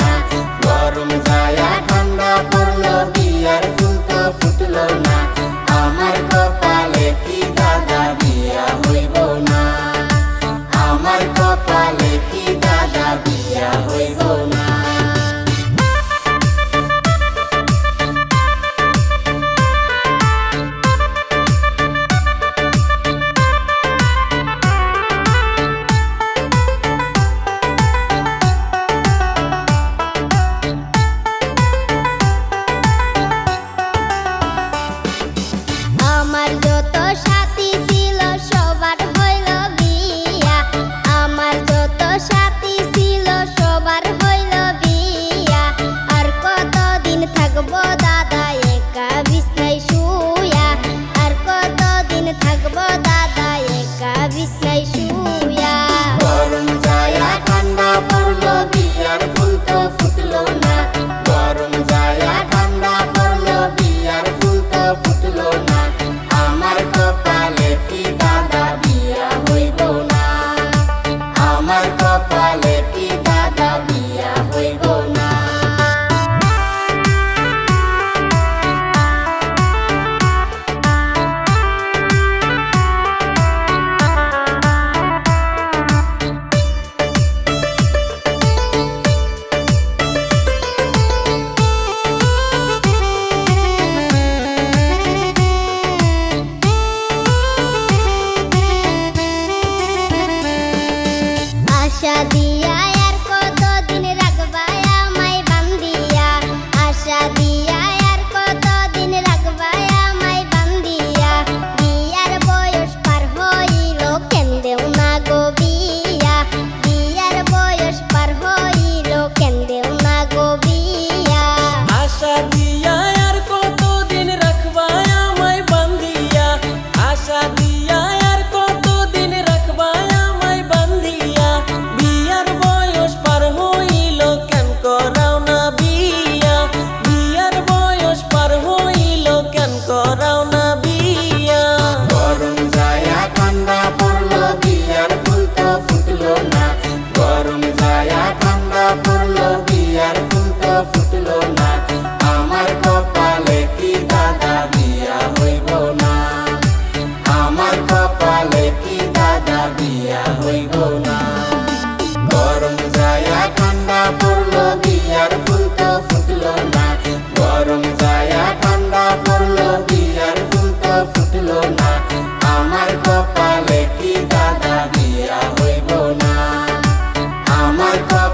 না। গরম যায়া ঠান্ডা পড়ল বিয়ার ফুটলো না। Vagabond. আশা দিয়া Bye.